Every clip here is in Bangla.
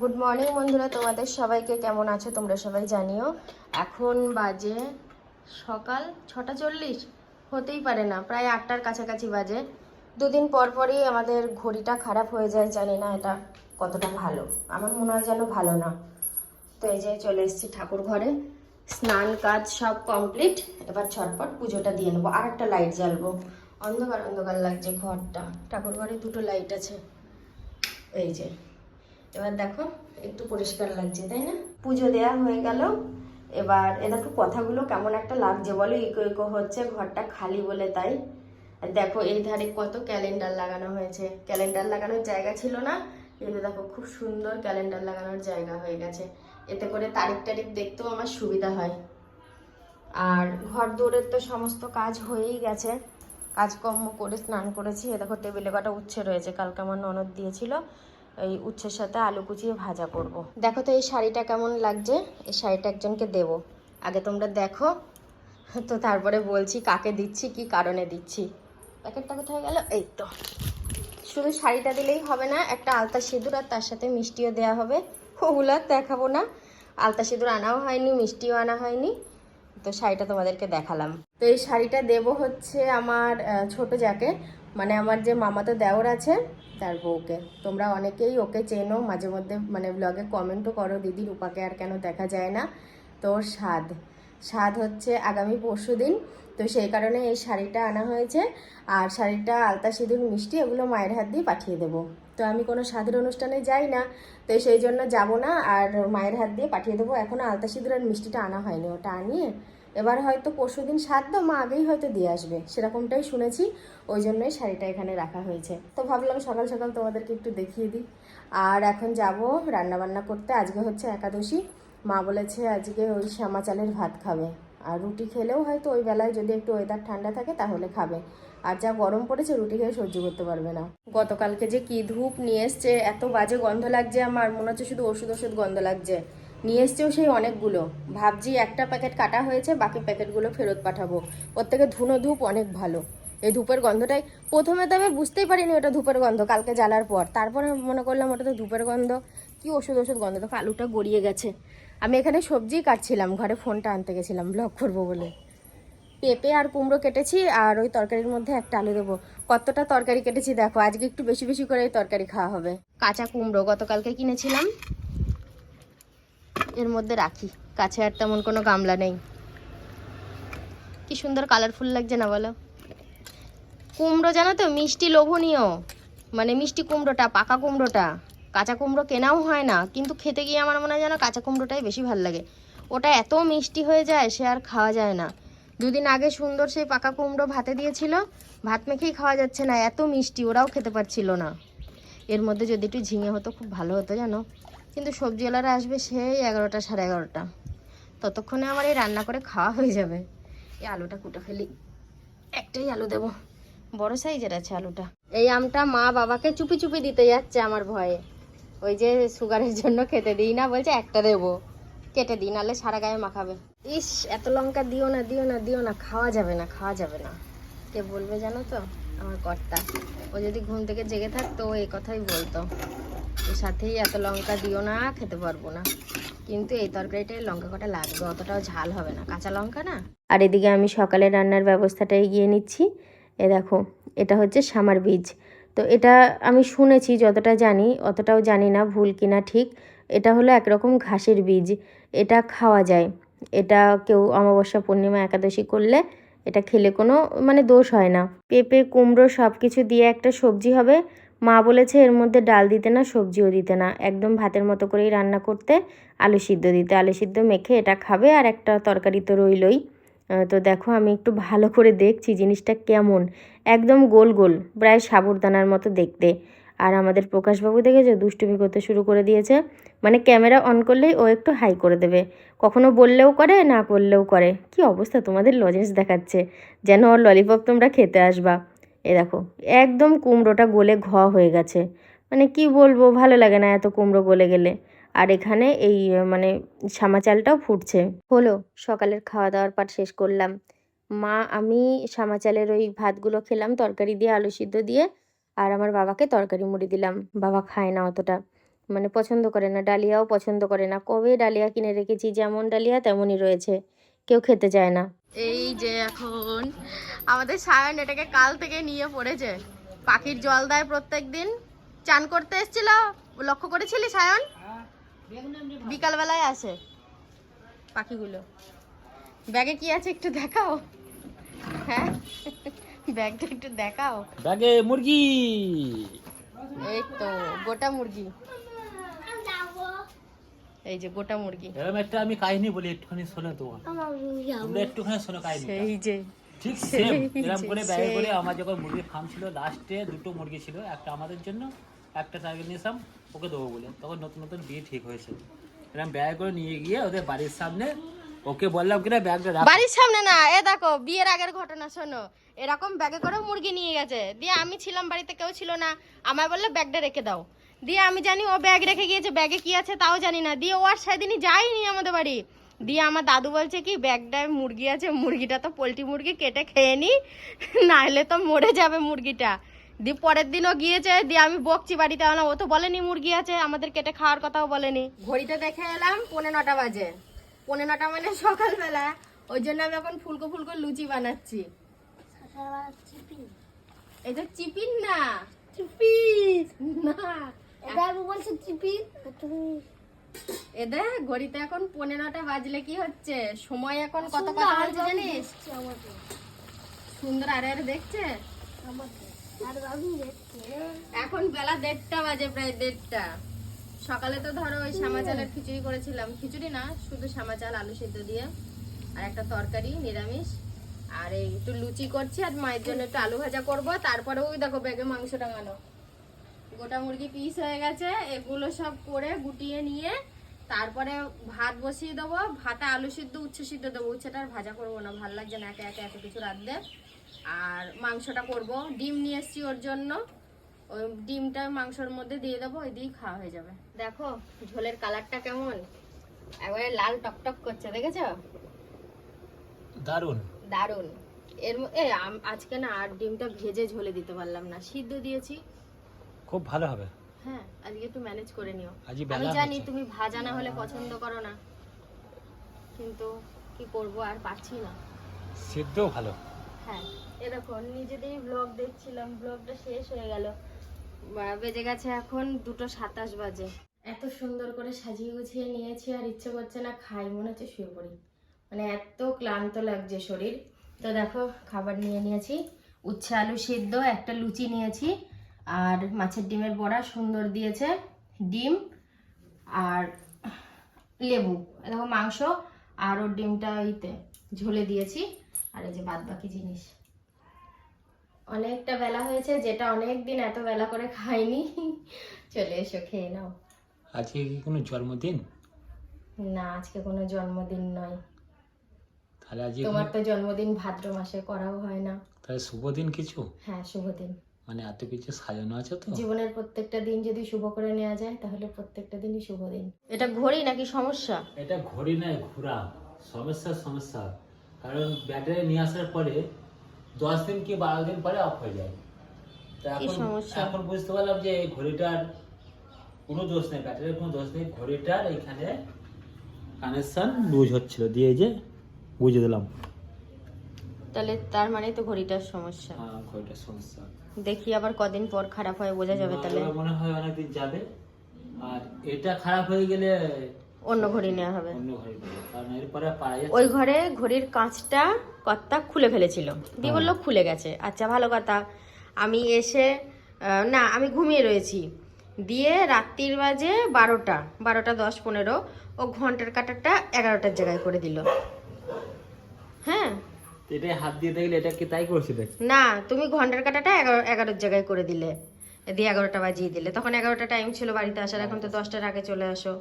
গুড মর্নিং বন্ধুরা। তোমাদের সবাইকে কেমন আছো? তোমরা সবাই জানিও। এখন বাজে সকাল ছটা চল্লিশ। হতেই পারে না। প্রায় আটটার কাছাকাছি বাজে। দুদিন পর পরই আমাদের ঘড়িটা খারাপ হয়ে যায়, জানি না এটা কতটা ভালো। আমার মনে হয় যেন ভালো না। তো এই যে চলে এসেছি ঠাকুর ঘরে। স্নান কাজ সব কমপ্লিট এবার ছটপট পুজোটা দিয়ে নেব। আর একটা লাইট জ্বালবো। অন্ধকার অন্ধকার লাগছে ঘরটা। ঠাকুর ঘরে দুটো লাইট আছে। এই যে। এবার দেখো, একটু পরিষ্কার লাগছে, তাই না? পুজো দেয়া হয়ে গেল। এবার এ দেখো কথাগুলো কেমন একটা লাগছে বলো? ইকো ইকো হচ্ছে, ঘরটা খালি বলে তাই। দেখো এই ধারে কত ক্যালেন্ডার লাগানো হয়েছে। ক্যালেন্ডার লাগানোর জায়গা ছিল না, কিন্তু দেখো, খুব সুন্দর ক্যালেন্ডার লাগানোর জায়গা হয়ে গেছে। এতে করে তারিখ টারিখ দেখতেও আমার সুবিধা হয়। আর ঘর দৌড়ের তো সমস্ত কাজ হয়েই গেছে। কাজকর্ম করে, স্নান করেছি। এ দেখো, টেবিলে কটা উচ্ছে রয়েছে। কালকে আমার ননদ দিয়েছিল। এই উচ্ছের সাথে আলু কুচিয়ে ভাজা করব। দেখো তো এই শাড়িটা কেমন লাগছে? এই শাড়িটা একজনকে দেব। আগে তোমরা দেখো। তো তারপরে বলছি কাকে দিচ্ছি, কি কারণে দিচ্ছি। প্যাকেটটা কোথায় গেল? এই তো। শুধু শাড়িটা দিলেই হবে না, একটা আলতা সিঁদুর আর তার সাথে মিষ্টিও দেওয়া হবে। ওগুলো আর দেখাবো না। আলতা সিঁদুর আনাও হয়নি, মিষ্টিও আনা হয়নি। তো শাড়িটা তোমাদেরকে দেখালাম। তো এই শাড়িটা দেব হচ্ছে আমার ছোট যাকে। মানে আমার যে মামাতো দেওর আছে তার বউকে। তোমরা অনেকেই ওকে চেনো, মাঝে মধ্যে মানে ব্লগে কমেন্টও করো, দিদি, রূপাকে আর কেন দেখা যায় না? তোর স্বাদ। স্বাদ হচ্ছে আগামী পরশু দিন, তো সেই কারণে এই শাড়িটা আনা হয়েছে। আর শাড়িটা আলতা সিঁদুর, মিষ্টি, এগুলো মায়ের হাত দিয়ে পাঠিয়ে দেবো। তো আমি কোনো স্বাদের অনুষ্ঠানে যাই না, তো সেই জন্য যাব না, আর মায়ের হাত দিয়ে পাঠিয়ে দেবো। এখনও আলতা সিঁদুর আর মিষ্টিটা আনা হয়নি। ওটা আনিয়ে এবার হয়তো পরশু দিন সাধ্য মা আগেই হয়তো দিয়ে আসবে, সেরকমটাই শুনেছি, ওই জন্যই শাড়িটা এখানে রাখা হয়েছে। তো ভাবলাম সকাল সকাল তোমাদেরকে একটু দেখিয়ে দিই। আর এখন যাব রান্নাবান্না করতে, আজকে হচ্ছে একাদশী। মা বলেছে আজকে ওই শ্যামা চালের ভাত খাবে, আর রুটি খেলেও হয়তো ওই বেলায় যদি একটু ওয়েদার ঠান্ডা থাকে তাহলে খাবে। আর যা গরম পড়েছে রুটি খেয়ে সহ্য করতে পারবে না। গতকালকে যে কি ধূপ নিয়ে এসছে, এত বাজে গন্ধ লাগছে আমার, মনে হচ্ছে শুধু ওষুধ ওষুধ গন্ধ লাগছে। নিয়ে এসছেও সেই অনেকগুলো। ভাবছি একটা প্যাকেট কাটা হয়েছে, বাকি প্যাকেটগুলো ফেরত পাঠাবো। ওর থেকে ধুনো ধূপ অনেক ভালো। এই ধূপের গন্ধটাই প্রথমে তো আমি বুঝতেই পারিনি ওটা ধূপের গন্ধ, কালকে জ্বালার পর। তারপরে মনে করলাম ওটা তো ধূপের গন্ধ। কি ওষুধ ওষুধ গন্ধ তো আলুটা গড়িয়ে গেছে। আমি এখানে সবজি কাটছিলাম, ঘরে ফোনটা আনতে গেছিলাম ব্লগ করব বলে। পেঁপে আর কুমড়ো কেটেছি, আর ওই তরকারির মধ্যে একটা আলু দেবো। কতটা তরকারি কেটেছি দেখো, আজকে একটু বেশি বেশি করে তরকারি খাওয়া হবে। কাঁচা কুমড়ো গতকালকে কিনেছিলাম। এর মধ্যে রাখি। কাছে আর তেমন কোনো গামলা নেই। কি সুন্দর কালারফুল লাগছে না বলো? কুমড়ো জানো তো, মিষ্টি লোভনীয়। মানে মিষ্টি কুমড়োটা, পাকা কুমড়োটা। কাঁচা কুমড়ো কেনাও হয় না, কিন্তু খেতে গিয়ে আমার মনে হয় যেন কাঁচা কুমড়োটাই বেশি ভালো লাগে। ওটা এত মিষ্টি হয়ে যায়, সে আর খাওয়া যায় না। দুদিন আগে সুন্দর সেই পাকা কুমড়ো ভাতে দিয়েছিল, ভাত মেখেই খাওয়া যাচ্ছে না, এত মিষ্টি, ওরাও খেতে পারছিল না। এর মধ্যে যদি একটু ঝিঙে হতো, খুব ভালো হতো জানো। কিন্তু সবজিওয়ালারা আসবে সেই এগারোটা সাড়ে এগারোটা। ততক্ষণে আমার এই রান্না করে খাওয়া হয়ে যাবে। এই আলুটা কুটে ফেলি। একটাই আলু দেবো। বড় সাইজের আছে আলুটা। এই আমটা মা বাবাকে চুপি চুপি দিতে যাচ্ছে আমার ভয়ে। ওই যে সুগারের জন্য খেতে দিই না, বলছে একটা দেবো। কেটে দিই, নাহলে সারা গায়ে মাখাবে। ইস, এত লঙ্কা দিও না দিও না দিও না, খাওয়া যাবে না, খাওয়া যাবে না। কে বলবে জানো তো? আমার কর্তা। ও যদি ঘুম থেকে জেগে থাকতো, ও এই কথাই বলতো। সাথেই এত লঙ্কা দিও না, খেতে পারব না। কিন্তু এই তরকারিটায় লঙ্কা কটা লাগবে, অতটাও ঝাল হবে না। কাঁচা লঙ্কা না? আর এদিকে আমি সকালে রান্নার ব্যবস্থাটা এগিয়ে নিচ্ছি। এ দেখো, এটা হচ্ছে সামার বীজ। তো এটা আমি শুনেছি, যতটা জানি, অতটাও জানি না ভুল কিনা ঠিক। এটা হলো একরকম ঘাসের বীজ। এটা খাওয়া যায়। এটা কেউ অমাবস্যা পূর্ণিমা একাদশী করলে এটা খেলে কোনো মানে দোষ হয় না। পেঁপে, কুমড়ো সব কিছু দিয়ে একটা সবজি হবে। মা বলেছে এর মধ্যে ডাল দিতে না, সবজিও দিতে না। একদম ভাতের মতো করেই রান্না করতে, আলু সিদ্ধ দিতে। আলু সিদ্ধ মেখে এটা খাবে আর একটা তরকারি তো রইলই। তো দেখো আমি একটু ভালো করে দেখছি জিনিসটা কেমন। একদম গোল গোল, প্রায় সাবুরদানার মতো দেখতে। আর আমাদের প্রকাশবাবু দেখেছ? দুষ্টুমি করতে শুরু করে দিয়েছে। মানে ক্যামেরা অন করলেই ও একটু হাই করে দেবে। কখনো বললেও করে, না করলেও করে। কি অবস্থা তোমাদের লজেন্স দেখাচ্ছে। যেন ওর ললিপপ তোমরা খেতে আসবা। এ দেখো, একদম কুমড়োটা গলে ঘ হয়ে গেছে। মানে কি বলব, ভালো লাগে না এত কুমড়ো গলে গেলে। আর এখানে এই মানে সামা চালটাও ফুটছে। হলো, সকালের খাওয়া দাওয়ার পাট শেষ করলাম। মা, আমি সামা চালের ওই ভাতগুলো খেলাম, তরকারি দিয়ে আলু সিদ্ধ দিয়ে, আর আমার বাবাকে তরকারি মুড়ি দিলাম। বাবা খায় না অতটা। মানে পছন্দ করে না, ডালিয়াও পছন্দ করে না। কবে ডালিয়া কিনে রেখেছি, যেমন ডালিয়া তেমনই রয়েছে। কেউ খেতে চায় না। এই যে এখন আমাদের সায়ন এটাকে কাল থেকে নিয়ে পড়েছে। পাখির জল দেয় প্রত্যেক দিন চান করতে এসেছিল? লক্ষ্য করেছিলি সায়ন? বিকালবেলায় আসে পাখিগুলো। ব্যাগে কি আছে একটু দেখাও? হ্যাঁ? ব্যাগটা একটু দেখাও। ব্যাগে মুরগি। এই তো গোটা মুরগি। এই যে গোটা মুরগি। এরকম একটা আমি কাহিনী বলি একটুখানি শোনো তোমার তোমরা একটুখানি শোনো কাহিনী সেই যে। ঠিক সেম এরকম করে ব্যাগে সেই। করে আমার যখন মুরগির ফার্ম ছিল লাস্টে দুটো মুরগি ছিল একটা আমাদের জন্য একটা টার্গেট নিয়েছিলাম ওকে দেবো বলে। তখন নতুন নতুন বিয়ে ঠিক হয়েছে। এরকম ব্যাগ করে নিয়ে গিয়ে ওদের বাড়ির সামনে ওকে বললাম কিনা ব্যাগটা রাখ। বাড়ির সামনে না এ দেখো বিয়ের আগের ঘটনা শোনো। এরকম ব্যাগে করে মুরগি নিয়ে গেছে। দিয়ে আমি ছিলাম বাড়িতে কেউ ছিল না। আমায় বলল ব্যাগটা রেখে দাও। দিয়ে আমি জানি ও ব্যাগ রেখে গিয়েছে ব্যাগে কি আছে তাও জানি না। দিয়ে ও আর সেদিনই যায়নি আমাদের বাড়ি। দিয়ে আমার দাদু বলছে কি ব্যাগটায় মুরগি আছে মুরগিটা তো পোলট্রি মুরগি কেটে খেয়ে নি নাহলে তো মরে যাবে মুরগিটা। দিয়ে পরের দিনও গিয়েছে দিয়ে আমি বকছি বাড়িতে না ও তো বলেনি মুরগি আছে আমাদের কেটে খাওয়ার কথাও বলেনি। ঘড়িতে দেখে এলাম পৌনে নটা বাজে। পৌনে নটা মানে সকালবেলা। ওই জন্য আমি এখন ফুলকো ফুলকো লুচি বানাচ্ছি। এটা চিপিন না। চিপিস। না। এদে ঘড়িতে এখন পনেরোটা বাজলে কি হচ্ছে? সময় এখন কত কত হচ্ছে জানিস? সুন্দর আরে আরে দেখছে? এখন বেলা দেড়টা বাজে প্রায় দেড়টা। সকালে তো ধরো ওই শ্যামা চালের খিচুড়ি করেছিলাম। খিচুড়ি না শুধু শ্যামা চাল আলু সিদ্ধ দিয়ে আর একটা তরকারি নিরামিষ। আর এই একটু লুচি করছি আর মায়ের জন্য একটু আলু ভাজা করব। তারপরে ওই দেখো ব্যাগে মাংস টাঙানো। গোটা মুরগি পিস হয়ে গেছে এগুলো সব করে গুটিয়ে নিয়ে তারপরে ভাত বসিয়ে দেবো। ভাতে আলু সিদ্ধ উচ্ছে সিদ্ধ দেবো। উচ্ছেটা আর ভাজা করব না ভালো লাগছে না একে একে এত কিছু রাঁধতে। আর মাংসটা করব। ডিম নিয়ে এসছি ওর জন্য। ওই ডিমটা মাংসর মধ্যে দিয়ে দেবো ওই দিয়েই খাওয়া হয়ে যাবে। দেখো ঝোলের কালারটা কেমন? একবারে লাল টকটক করছে দেখেছ? দারুণ। দারুণ এর এ আজকে না আর ডিমটা ভেজে ঝোলে দিতে পারলাম না। সিদ্ধ দিয়েছি। খুব ভালো হবে। হ্যাঁ আজকে একটু ম্যানেজ করে নিও। আমি জানি তুমি ভাজা না হলে পছন্দ করো না। কিন্তু কি করব আর পাচ্ছি না। সিদ্ধও ভালো। হ্যাঁ এ দেখো নিজেদেরই ব্লগ দেখছিলাম ব্লগটা শেষ হয়ে গেল। বেজে গেছে এখন দুটো সাতাশ বাজে। এত সুন্দর করে সাজিয়ে গুছিয়ে নিয়েছি আর ইচ্ছে করছে না খাই মনে হচ্ছে শুয়ে পড়ি। মানে এত ক্লান্ত লাগছে শরীর। তো দেখো খাবার নিয়ে নিয়েছি। উচ্ছে আলু সিদ্ধ একটা লুচি নিয়েছি। আর মাছের ডিমের বড়া সুন্দর দিয়েছে ডিম আর লেবু। দেখো মাংস আর ওর ডিমটা ইতে ঝোলে দিয়েছি। আর এই যে বাদ বাকি জিনিস। অনেকটা বেলা হয়েছে যেটা অনেক দিন এত বেলা করে খাইনি। চলে এসো খেয়ে নাও। আজকে কি কোনো জন্মদিন? না আজকে কোনো জন্মদিন নয়। তাহলে আজকে তোমার তো জন্মদিন ভাদ্র মাসে করাও হয় না। তাহলে শুভ দিন কিছু? হ্যাঁ শুভ দিন। মানে এত কিছু সাজানো আছে তো? জীবনের প্রত্যেকটা দিন যদি শুভ করে নেওয়া যায় তাহলে প্রত্যেকটা দিনই শুভ দিন। এটা ঘড়ি নাকি সমস্যা? এটা ঘড়ি নয় ঘোরা সমস্যা সমস্যা। কারণ ব্যাটারি নিয়ে আসার পরে দশ দিন কি বারো দিন পরে অফ হয়ে যায়। তা এখন এখন বুঝতে পারলাম যে এই ঘড়িটার কোনো দোষ নেই ব্যাটারির কোনো দোষ নেই। ঘড়িটার এখানে কানেকশন লুজ হচ্ছিল। দিয়ে এই যে বুঝে দিলাম। তাহলে তার মানে তো ঘড়িটার সমস্যা। হ্যাঁ ঘড়িটার সমস্যা। দেখি আবার কদিন পর খারাপ হয় বোঝা যাবে তাহলে। মনে হয় অনেকদিন যাবে। আর এটা খারাপ হয়ে গেলে অন্য ঘড়ি নেওয়া হবে। ওই ঘরে ঘড়ির কাঁচটা কর্তা খুলে ফেলেছিল। দিয়ে বলল খুলে গেছে। আচ্ছা ভালো কথা। আমি এসে না আমি ঘুমিয়ে রয়েছি। দিয়ে রাত্রির বাজে বারোটা বারোটা দশ পনেরো। ও ঘণ্টার কাটারটা এগারোটার জায়গায় করে দিল। হ্যাঁ এটাই হাত দিয়ে দেখলে এটা কি তাই না তুমি ঘণ্টার কাটাটা এগারো এগারোর জায়গায় করে দিলে। দিয়ে এগারোটা বাজিয়ে দিলে। তখন এগারোটা টাইম ছিল বাড়িতে আসার এখন তো দশটার আগে চলে আসো।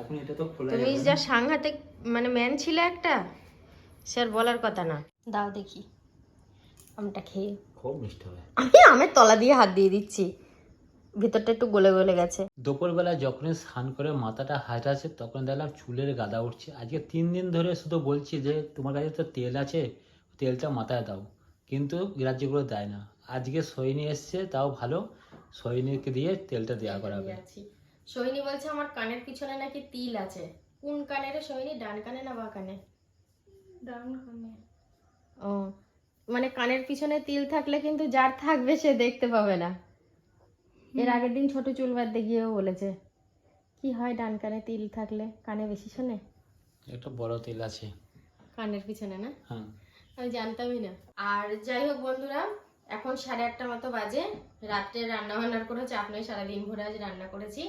এখন এটা তো খোলা তুমি যা সাংঘাতিক মানে ম্যান ছিলে একটা সে আর বলার কথা না। দাও দেখি আমটা খেয়ে। খুব মিষ্টি হবে। আমি আমের তলা দিয়ে হাত দিয়ে দিচ্ছি। ভিতরটা একটু গলে গলে গেছে। দুপুরবেলা যখনই স্নান করে মাথাটা হাঁটাচ্ছে তখন দেখলাম চুলের গাদা উঠছে। আজকে তিন দিন ধরে শুধু বলছি যে তোমার কাছে তো তেল আছে তেলটা মাথায় দাও। কিন্তু গ্রাহ্যগুলো দেয় না। আজকে সৈনি এসছে তাও ভালো। সৈনিকে দিয়ে তেলটা দেওয়া করাবে। সোহিনী বলছে আমার কানের পিছনে নাকি তিল আছে। কোন কানে রে সোহিনী ডান কানে না বা কানে? ডান কানে। ও মানে কানের পিছনে তিল থাকলে কিন্তু যার থাকবে সে দেখতে পাবে না। এর আগের দিন ছোট চুল বাঁধতে গিয়েও বলেছে। কি হয় ডান কানে তিল থাকলে? কানে বেশি শোনে? একটা বড় তিল আছে। কানের পিছনে না? হ্যাঁ। আমি জানতামই না। আর যাই হোক বন্ধুরা, এখন সাড়ে আটটা মতো বাজে। রাত্রে রান্না বান্নার চাপ নয় সারাদিন ভরে আজ রান্না করেছি।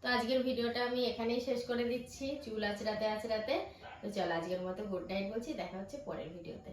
তো আজকের ভিডিওটা আমি এখানেই শেষ করে দিচ্ছি। চুল আঁচড়াতে আঁচড়াতে। তো চলো আজকের মতো গুড নাইট বলছি, দেখা হচ্ছে পরের ভিডিওতে।